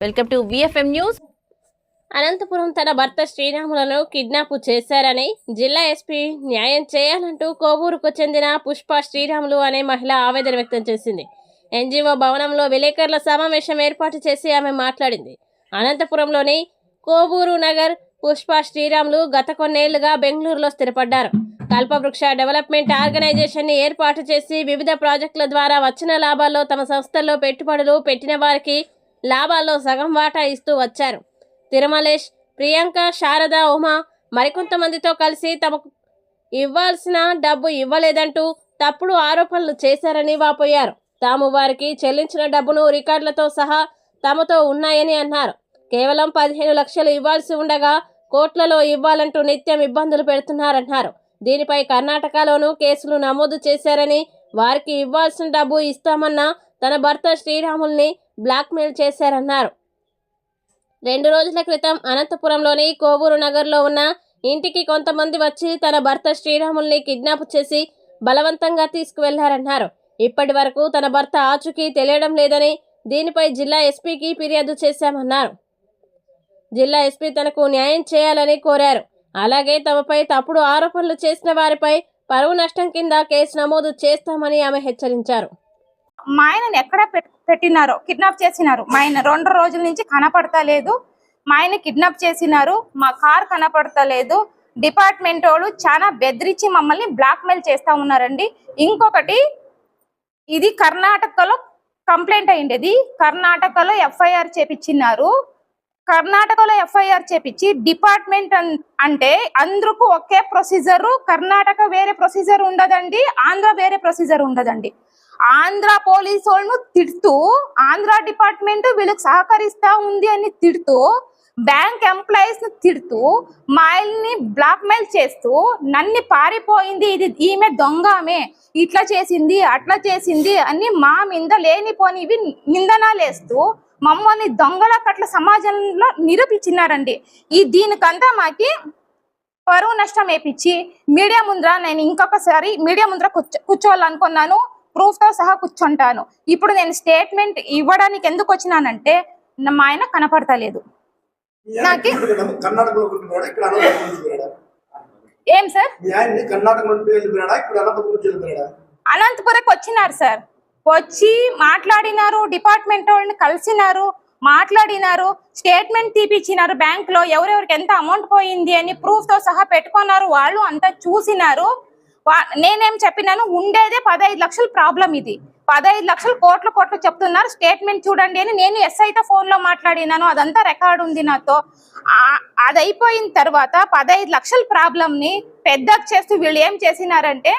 Welcome to VFM news Anantapur తన భర్త శ్రీరాములను kidnap చేశారని జిల్లా ఎస్పీ న్యాయం చేయాలంటూ కోవూరుకు చెందిన పుష్ప శ్రీరాములు అనే మహిళ ఆవేదన వ్యక్తం చేసింది. ఎన్జిఓ భవనంలో విలేకరుల సమావేశం ఏర్పాటు చేసి ఆమె మాట్లాడింది. అనంతపురంలోని కోవూరు నగర్ పుష్ప శ్రీరాములు గత కొన్నేళ్ళుగా బెంగళూరులో స్థిరపడ్డారు. కల్పవృక్ష డెవలప్మెంట్ ఆర్గనైజేషన్ని ఏర్పాటు చేసి వివిధ ప్రాజెక్టుల ద్వారా వచ్చిన లాభాల్లో తమ సంస్థల్లో పెట్టుబడులు పెట్టిన వారికి లాభాల్లో సగం వాటా ఇస్తూ వచ్చారు. తిరుమలేష్ ప్రియాంక శారద ఉమా మరికొంతమందితో కలిసి తమకు ఇవ్వాల్సిన డబ్బు ఇవ్వలేదంటూ తప్పుడు ఆరోపణలు చేశారని వాపోయారు. తాము వారికి చెల్లించిన డబ్బును రికార్డులతో సహా తమతో ఉన్నాయని అన్నారు. కేవలం పదిహేను లక్షలు ఇవ్వాల్సి ఉండగా కోట్లలో ఇవ్వాలంటూ నిత్యం ఇబ్బందులు పెడుతున్నారన్నారు. దీనిపై కర్ణాటకలోనూ కేసులు నమోదు చేశారని వారికి ఇవ్వాల్సిన డబ్బు ఇస్తామన్న తన భర్త శ్రీరాముల్ని బ్లాక్మెయిల్ చేశారన్నారు. రెండు రోజుల క్రితం అనంతపురంలోని కోవూరు నగర్లో ఉన్న ఇంటికి కొంతమంది వచ్చి తన భర్త శ్రీరాముల్ని కిడ్నాప్ చేసి బలవంతంగా తీసుకువెళ్ళారన్నారు. ఇప్పటి వరకు తన భర్త ఆచూకీ తెలియడం లేదని దీనిపై జిల్లా ఎస్పీకి ఫిర్యాదు చేశామన్నారు. జిల్లా ఎస్పీ తనకు న్యాయం చేయాలని కోరారు. అలాగే తమపై తప్పుడు ఆరోపణలు చేసిన వారిపై పరువు నష్టం కింద కేసు నమోదు చేస్తామని ఆమె హెచ్చరించారు. మా ఆయనని ఎక్కడ పెట్టినారో కిడ్నాప్ చేసినారు. మా ఆయన రెండు రోజుల నుంచి కనపడతలేదు. మా ఆయన కిడ్నాప్ చేసినారు. మా కార్ కనపడతలేదు. డిపార్ట్మెంట్ వాళ్ళు చాలా బెదిరించి మమ్మల్ని బ్లాక్మెయిల్ చేస్తా ఉన్నారండి. ఇంకొకటి ఇది కర్ణాటకలో కంప్లైంట్ అయిండేది. కర్ణాటకలో ఎఫ్ఐఆర్ చేపించినారు కర్ణాటకలో ఎఫ్ఐఆర్ చేపించి డిపార్ట్మెంట్ అంటే అందరికి ఒకే ప్రొసీజర్ కర్ణాటక వేరే ప్రొసీజర్ ఉండదండి ఆంధ్ర వేరే ప్రొసీజర్ ఉండదండి. ఆంధ్ర పోలీసు వాళ్ళను తిడుతూ ఆంధ్ర డిపార్ట్మెంట్ వీళ్ళకి సహకరిస్తా ఉంది అని తిడుతూ బ్యాంక్ ఎంప్లాయీస్ని తిడుతూ మాయల్ని బ్లాక్మెయిల్ చేస్తూ నన్ను పారిపోయింది ఇది ఈమె దొంగమే ఇట్లా చేసింది అట్లా చేసింది అని మా మీద లేనిపోనివి నిందనాలేస్తూ మమ్మల్ని దొంగల పట్ల సమాజంలో నిరూపించినారండి. ఈ దీనికంతా మాకి పరువు నష్టం వేపించి మీడియా ముందర నేను ఇంకొకసారి మీడియా ముందర కూర్చో కూర్చోవాలనుకున్నాను. ప్రూఫ్తో సహా కూర్చుంటాను. ఇప్పుడు నేను స్టేట్మెంట్ ఇవ్వడానికి ఎందుకు వచ్చినానంటే మా ఆయన కనపడతలేదు. నాకి- ఏం సార్? అనంతపురంకి వచ్చినారు సార్. వచ్చి మాట్లాడినారు డిపార్ట్మెంట్ వాళ్ళని కలిసినారు మాట్లాడినారు స్టేట్మెంట్ తీపిచ్చినారు బ్యాంక్లో. ఎవరెవరికి ఎంత అమౌంట్ పోయింది అని ప్రూఫ్తో సహా పెట్టుకున్నారు. వాళ్ళు అంతా చూసినారు. నేనేం చెప్పినాను? ఉండేదే పదహైదు లక్షల ప్రాబ్లం ఇది. పదహైదు లక్షలు కోట్లు కోట్లు చెప్తున్నారు. స్టేట్మెంట్ చూడండి అని నేను ఎస్ఐతో ఫోన్లో మాట్లాడినాను. అదంతా రికార్డ్ ఉంది నాతో. అది అయిపోయిన తర్వాత పదహైదు లక్షల ప్రాబ్లంని ని పెద్దగా చేస్తూ వీళ్ళు ఏం చేసినారంటే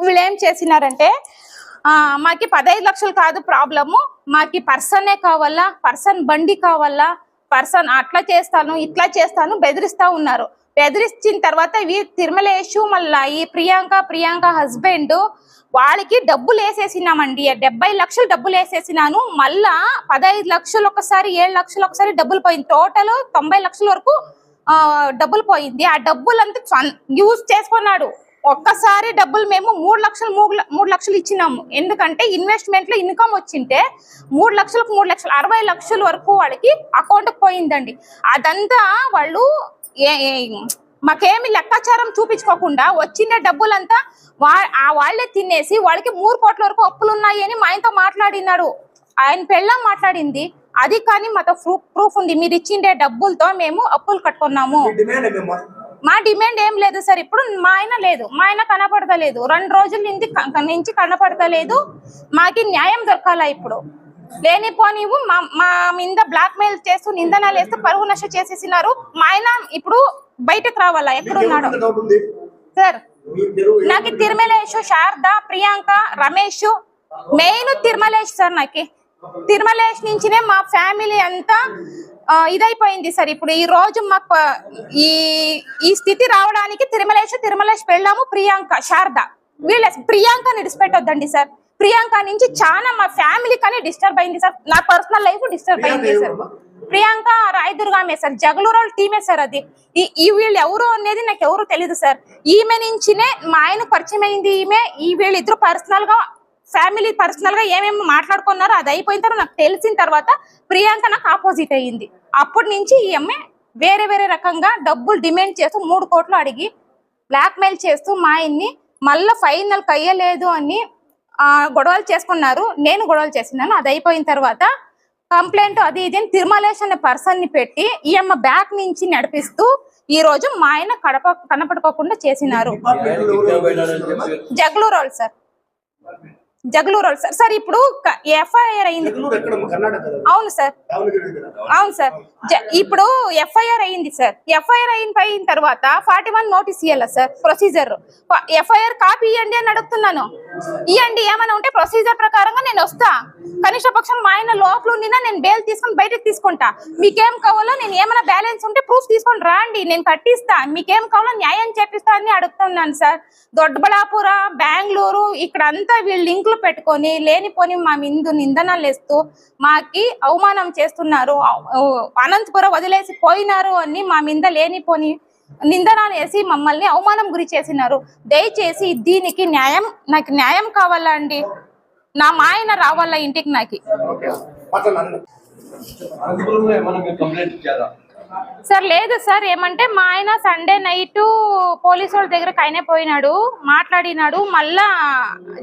వీళ్ళు ఏం చేసినారంటే ఆ, మాకి పదహైదు లక్షలు కాదు ప్రాబ్లము. మాకి పర్సనే కావాలా? పర్సన్ బండి కావాలా? పర్సన్ అట్లా చేస్తాను ఇట్లా చేస్తాను బెదిరిస్తా ఉన్నారు. బెదిరించిన తర్వాత ఇవి తిరుమలేషు మళ్ళా ఈ ప్రియాంక ప్రియాంక హస్బెండ్ వాళ్ళకి డబ్బులు వేసేసినామండి. డెబ్బై లక్షలు డబ్బులు వేసేసినాను. మళ్ళా పదహైదు లక్షలు ఒకసారి ఏడు లక్షలు ఒకసారి డబ్బులు పోయింది. టోటల్ తొంభై లక్షల వరకు డబ్బులు పోయింది. ఆ డబ్బులంతా యూజ్ చేసుకున్నాడు. ఒక్కసారి డబ్బులు మేము మూడు లక్షలు మూడు మూడు లక్షలు ఇచ్చినాము. ఎందుకంటే ఇన్వెస్ట్మెంట్లో ఇన్కమ్ వచ్చింటే మూడు లక్షలకు మూడు లక్షలు అరవై లక్షల వరకు వాళ్ళకి అకౌంట్ పోయిందండి. అదంతా వాళ్ళు మాకేమి లెక్కాచారం చూపించుకోకుండా వచ్చిన డబ్బులంతా వా ఆ వాళ్ళే తినేసి వాళ్ళకి మూడు కోట్ల వరకు అప్పులు ఉన్నాయి అని మా ఆయనతో మాట్లాడినాడు. ఆయన పెళ్ళం మాట్లాడింది. అది కానీ మాతో ప్రూఫ్ ప్రూఫ్ ఉంది. మీరు ఇచ్చిండే డబ్బులతో మేము అప్పులు కట్టుకున్నాము. మీ డిమాండ్ ఏం లేదు సార్. ఇప్పుడు మా ఆయన లేదు. మా ఆయన కనపడతలేదు. రెండు రోజుల నుంచి నుంచి కనపడతలేదు. మాకి న్యాయం దొరకాలా ఇప్పుడు? లేనిపోనివు మా మా మీద బ్లాక్ మెయిల్ చేస్తూ నిందనలు వేస్తూ పరువు నష్ట చేసేసినారు. మా ఆయన ఇప్పుడు బయటకు రావాలా? ఎక్కడున్నాడు? సార్ నాకు తిరుమలేష్ శారద ప్రియాంక రమేష్ మెయిన్ తిరుమలేష్ సార్ నాకు. తిరుమలేష్ నుంచినే మా ఫ్యామిలీ అంతా ఇదైపోయింది సార్. ఇప్పుడు ఈ రోజు మాకు ఈ ఈ స్థితి రావడానికి తిరుమలేష్ తిరుమలేష్ పెళ్ళాము ప్రియాంక శారద. వీళ్ళ ప్రియాంక నిడిచిపెట్టొద్దండి సార్. ప్రియాంక నుంచి చాలా మా ఫ్యామిలీ కానీ డిస్టర్బ్ అయింది సార్. నా పర్సనల్ లైఫ్ డిస్టర్బ్ అయింది సార్? ప్రియాంక రాయదుర్గామే సార్. జగలూరు వాళ్ళ టీమే సార్ అది. ఈ- ఈ వీళ్ళు ఎవరు అనేది నాకు ఎవరు తెలియదు సార్. ఈమె నుంచినే మా ఆయన పరిచయం అయింది ఈమె. ఈ వీళ్ళిద్దరు పర్సనల్గా ఫ్యామిలీ పర్సనల్గా ఏమేమి మాట్లాడుకున్నారో అది అయిపోయిన తర్వాత నాకు తెలిసిన తర్వాత ప్రియాంక నాకు ఆపోజిట్ అయ్యింది. అప్పటి నుంచి ఈ అమ్మాయి వేరే వేరే రకంగా డబ్బులు డిమాండ్ చేస్తూ మూడు కోట్లు అడిగి బ్లాక్ మెయిల్ చేస్తూ మా ఆయన్ని మళ్ళీ ఫైనల్ అయ్యలేదు అని గొడవలు చేసుకున్నారు. నేను గొడవలు చేస్తున్నాను అది అయిపోయిన తర్వాత కంప్లైంట్ అది ఇది తిరుమలేష్ అనే పర్సన్ని పెట్టి ఈ అమ్మ బ్యాక్ నుంచి నడిపిస్తూ ఈ రోజు మా ఆయన కడప కనపడుకోకుండా చేసినారు? జగలూరోల్ సార్. జగలూరోల్ సార్. సార్ ఇప్పుడు ఎఫ్ఐఆర్ అయింది? అవును సార్. అవును సార్. ఇప్పుడు ఎఫ్ఐఆర్ అయింది సార్. ఎఫ్ఐఆర్ అయిన అయిన తర్వాత ఫార్టీ వన్ నోటీస్ ఇవ్వాలా సార్? ప్రొసీజర్. ఎఫ్ఐఆర్ కాపీ ఇవ్వండి అని అడుగుతున్నాను. ఇవ్వండి ఏమైనా ఉంటే ప్రొసీజర్ ప్రకారంగా నేను వస్తా. కనిష్ట పక్షం మా ఆయన లోపల ఉండినా నేను బెయిల్ తీసుకొని బయటకు తీసుకుంటా. మీకేం కావాలో నేను ఏమైనా బ్యాలెన్స్ ఉంటే ప్రూఫ్ తీసుకొని రాండి. నేను కట్టిస్తా. మీకేం కావాలో న్యాయం చేపిస్తా అని అడుగుతున్నాను సార్. దొడ్డబళాపుర బెంగళూరు ఇక్కడ అంతా వీళ్ళు లింకులు పెట్టుకొని లేనిపోని మా మిందు నిందనలు వేస్తూ మాకి అవమానం చేస్తున్నారు. అనంతపురం వదిలేసి పోయినారు అని మా మీద లేనిపోని నిందనాలు వేసి మమ్మల్ని అవమానం గురి చేసినారు. దయచేసి దీనికి న్యాయం నాకు న్యాయం కావాలా అండి? నా మాయన రావాలా ఇంటికి నాకు? సార్ లేదు సార్ ఏమంటే మా ఆయన సండే నైట్ పోలీసు వాళ్ళ దగ్గరకు ఆయనే పోయినాడు మాట్లాడినాడు మళ్ళా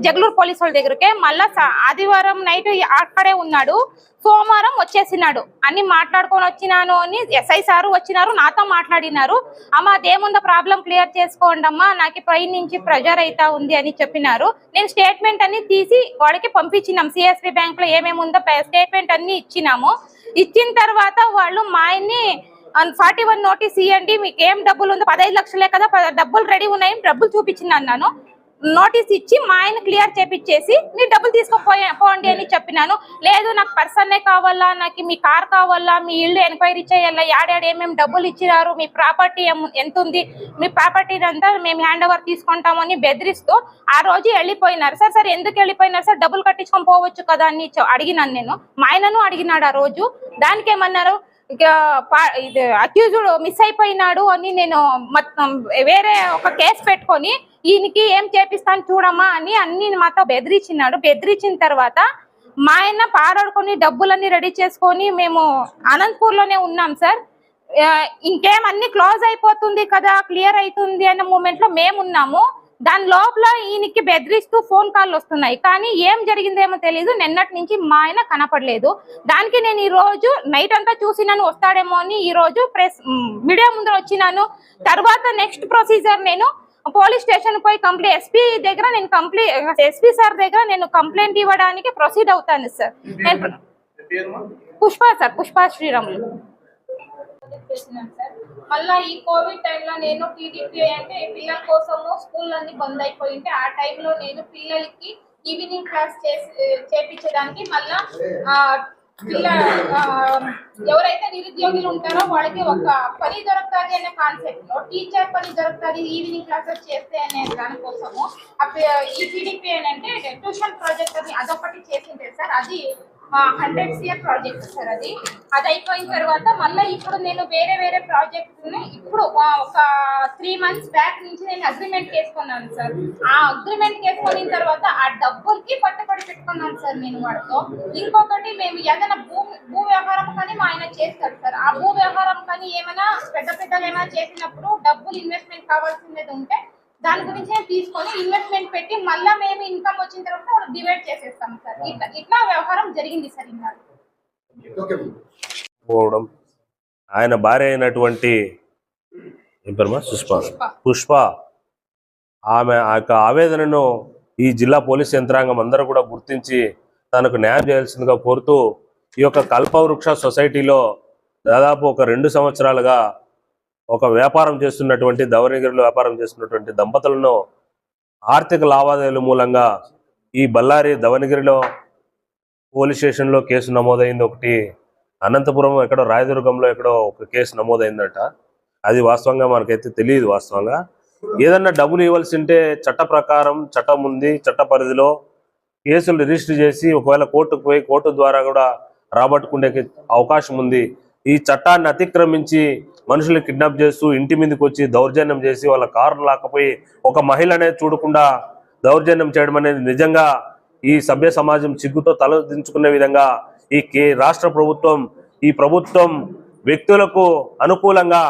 జగలూరు పోలీసు వాళ్ళ దగ్గరకే మళ్ళా ఆదివారం నైట్ అక్కడే ఉన్నాడు సోమవారం వచ్చేసినాడు. అన్ని మాట్లాడుకొని వచ్చినాను అని ఎస్ఐ సారు వచ్చినారు నాతో మాట్లాడినారు. అమ్మ అదేముందో ప్రాబ్లం క్లియర్ చేసుకోండి అమ్మా నాకు పై నుంచి ప్రెజర్ అయితా ఉంది అని చెప్పినారు. నేను స్టేట్మెంట్ అన్ని తీసి వాడికి పంపించినాం. సిఎస్పి బ్యాంక్లో ఏమేమి ఉందో స్టేట్మెంట్ అన్ని ఇచ్చినాము. ఇచ్చిన తర్వాత వాళ్ళు మా ఆయన్ని అండ్ ఫార్టీ వన్ నోటీస్ ఇవ్వండి మీకు ఏం డబ్బులు ఉందో పదహైదు లక్షలే కదా పద- డబ్బులు రెడీ ఉన్నాయి డబ్బులు చూపించింది అన్నాను. నోటీస్ ఇచ్చి మా ఆయన క్లియర్ చేపించేసి మీరు డబ్బులు తీసుకుపోయే పోండి అని చెప్పినాను. లేదు నాకు పర్సన్నే కావాలా నాకు మీ కార్ కావాలా మీ ఇల్లు ఎంక్వైరీ చేయాలా యాడాడు ఏమేమి డబ్బులు ఇచ్చినారు మీ ప్రాపర్టీ ఎంత ఉంది మీ ప్రాపర్టీ అంతా మేము హ్యాండ్ ఓవర్ తీసుకుంటామని బెదిరిస్తూ ఆ రోజు వెళ్ళిపోయినారు. సార్ సార్ ఎందుకు వెళ్ళిపోయినారు? సార్ డబ్బులు కట్టించుకొని పోవచ్చు కదా అని అడిగినాను నేను. మా ఆయనను అడిగినాడు ఆ రోజు. దానికి ఏమన్నారు? ఇక పా- ఇది అక్యూజుడ్ మిస్ అయిపోయినాడు అని నేను వేరే ఒక కేసు పెట్టుకొని ఈయనకి ఏం చేపిస్తాను చూడమ్మా అని అన్ని మాతో బెదిరించినాడు. బెదిరించిన తర్వాత మా ఆయన పారాడుకొని డబ్బులన్నీ రెడీ చేసుకొని మేము అనంతపూర్లోనే ఉన్నాం సార్. ఇంకేం అన్ని క్లోజ్ అయిపోతుంది కదా క్లియర్ అవుతుంది అనే మూమెంట్లో మేము ఉన్నాము దాని లోపల ఈయనకి బెదిరిస్తూ ఫోన్ కాల్ వస్తున్నాయి. కానీ ఏం జరిగిందేమో తెలియదు నిన్నటి నుంచి మా ఆయన కనపడలేదు. దానికి నేను ఈ రోజు నైట్ అంతా చూసినాను వస్తాడేమో అని ఈ రోజు ప్రెస్ మీడియా ముందర వచ్చినాను. తర్వాత నెక్స్ట్ ప్రొసీజర్ నేను పోలీస్ స్టేషన్ పోయి కంప్లైంట్ ఎస్పీ దగ్గర నేను కంప్లైంట్ ఎస్పీ సార్ దగ్గర నేను కంప్లైంట్ ఇవ్వడానికి ప్రొసీడ్ అవుతాను సార్. పుష్ప సార్ పుష్ప శ్రీరాములు. చేస్తున్నాను సార్. మళ్ళా ఈ కోవిడ్ టైంలో నేను టీడీపీ అంటే పిల్లల కోసము స్కూల్ అన్ని బంద్ అయిపోయింటే ఆ టైంలో నేను పిల్లలకి ఈవినింగ్ క్లాస్ చేసి చేపించడానికి మళ్ళా పిల్ల ఎవరైతే నిరుద్యోగులు ఉంటారో వాళ్ళకి ఒక పని దొరుకుతుంది అనే కాన్సెప్ట్లో టీచర్ పని దొరుకుతుంది ఈవినింగ్ క్లాసెస్ చేస్తే అనే దానికోసము ఈ టీడీపీ అని అంటే ట్యూషన్ ప్రాజెక్ట్ అని అదొకటి చేసింటే సార్ అది హండ్రెడ్ సిఆర్ ప్రాజెక్ట్ సార్ అది. అది అయిపోయిన తర్వాత మళ్ళీ ఇప్పుడు నేను వేరే వేరే ప్రాజెక్ట్స్ ఇప్పుడు ఒక త్రీ మంత్స్ బ్యాక్ నుంచి నేను అగ్రిమెంట్ చేసుకున్నాను సార్. ఆ అగ్రిమెంట్ చేసుకున్న తర్వాత ఆ డబ్బులకి పట్టుబడి పెట్టుకున్నాను సార్ నేను వాడితో. ఇంకొకటి మేము ఏదైనా భూ భూ వ్యవహారం కానీ మా ఆయన చేస్తాడు సార్. ఆ భూ వ్యవహారం కానీ ఏమైనా పెద్ద పెద్దలు ఏమైనా చేసినప్పుడు డబ్బులు ఇన్వెస్ట్మెంట్ కావాల్సింది ఉంటే దాని గురించి నేను తీసుకొని ఇన్వెస్ట్మెంట్ పెట్టి మళ్ళీ మేము ఇన్కమ్ వచ్చిన తర్వాత డివైడ్ చేసేస్తాం సార్. ఇట్లా ఇట్లా వ్యవహారం జరిగింది సార్ పోవడం. ఆయన భార్య అయినటువంటి పుష్ప పుష్ప ఆమె ఆ యొక్క ఆవేదనను ఈ జిల్లా పోలీస్ యంత్రాంగం అందరూ కూడా గుర్తించి తనకు న్యాయం చేయాల్సిందిగా కోరుతూ ఈ యొక్క కల్పవృక్ష సొసైటీలో దాదాపు ఒక రెండు సంవత్సరాలుగా ఒక వ్యాపారం చేస్తున్నటువంటి ధవనగిరిలో వ్యాపారం చేస్తున్నటువంటి దంపతులను ఆర్థిక లావాదేవీల మూలంగా ఈ బళ్ళారి దవనగిరిలో పోలీస్ స్టేషన్లో కేసు నమోదైంది ఒకటి. అనంతపురం ఎక్కడో రాయదుర్గంలో ఎక్కడో ఒక కేసు నమోదైందట. అది వాస్తవంగా మనకైతే తెలియదు వాస్తవంగా. ఏదన్నా డబ్బులు ఇవ్వాల్సి ఉంటే చట్ట ప్రకారం చట్టం ఉంది చట్ట పరిధిలో కేసులు రిజిస్టర్ చేసి ఒకవేళ కోర్టుకు పోయి కోర్టు ద్వారా కూడా రాబట్టుకునే అవకాశం ఉంది. ఈ చట్టాన్ని అతిక్రమించి మనుషులు కిడ్నాప్ చేస్తూ ఇంటి మీదకి వచ్చి దౌర్జన్యం చేసి వాళ్ళ కారు లాకపోయి ఒక మహిళ అనేది చూడకుండా దౌర్జన్యం చేయడం అనేది నిజంగా ఈ సభ్య సమాజం సిగ్గుతో తలదించుకునే విధంగా ఈ కే రాష్ట్ర ప్రభుత్వం ఈ ప్రభుత్వం వ్యక్తులకు అనుకూలంగా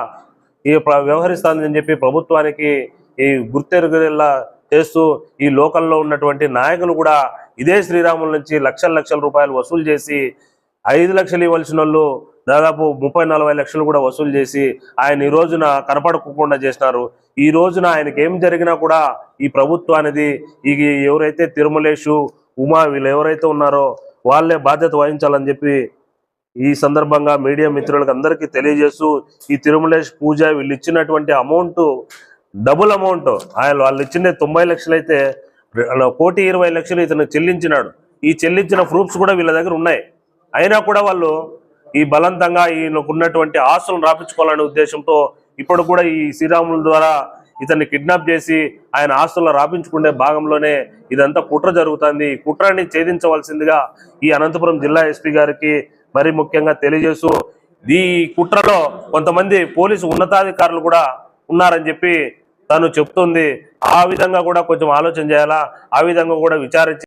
ఈ వ్యవహరిస్తుందని చెప్పి ప్రభుత్వానికి ఈ గుర్తెరుగులా చేస్తూ ఈ లోకల్లో ఉన్నటువంటి నాయకులు కూడా ఇదే శ్రీరాముల నుంచి లక్షల లక్షల రూపాయలు వసూలు చేసి ఐదు లక్షలు ఇవ్వాల్సిన వాళ్ళు దాదాపు ముప్పై నలభై లక్షలు కూడా వసూలు చేసి ఆయన ఈ రోజున కనపడకుండా చేసినారు. ఈ రోజున ఆయనకి ఏం జరిగినా కూడా ఈ ప్రభుత్వానికి ఈ ఎవరైతే తిరుమలేషు ఉమా వీళ్ళు ఎవరైతే ఉన్నారో వాళ్ళే బాధ్యత వహించాలని చెప్పి ఈ సందర్భంగా మీడియా మిత్రులకు అందరికీ తెలియజేస్తూ ఈ తిరుమలేష్ పూజ వీళ్ళు ఇచ్చినటువంటి అమౌంట్ డబుల్ అమౌంట్ ఆయన వాళ్ళు ఇచ్చిండే తొంభై లక్షలు అయితే కోటి ఇరవై లక్షలు ఇతను చెల్లించినాడు. ఈ చెల్లించిన ప్రూఫ్స్ కూడా వీళ్ళ దగ్గర ఉన్నాయి. అయినా కూడా వాళ్ళు ఈ బలవంతంగా ఈయనకున్నటువంటి ఆస్తులను రాపించుకోవాలనే ఉద్దేశంతో ఇప్పుడు కూడా ఈ శ్రీరాముల ద్వారా ఇతన్ని కిడ్నాప్ చేసి ఆయన ఆస్తులను రాపించుకునే భాగంలోనే ఇదంతా కుట్ర జరుగుతుంది. ఈ కుట్రని ఛేదించవలసిందిగా ఈ అనంతపురం జిల్లా ఎస్పీ గారికి మరి ముఖ్యంగా తెలియజేస్తూ ఈ కుట్రలో కొంతమంది పోలీసు ఉన్నతాధికారులు కూడా ఉన్నారని చెప్పి తను చెప్తుంది. ఆ విధంగా కూడా కొంచెం ఆలోచన చేయాలా? ఆ విధంగా కూడా విచారించి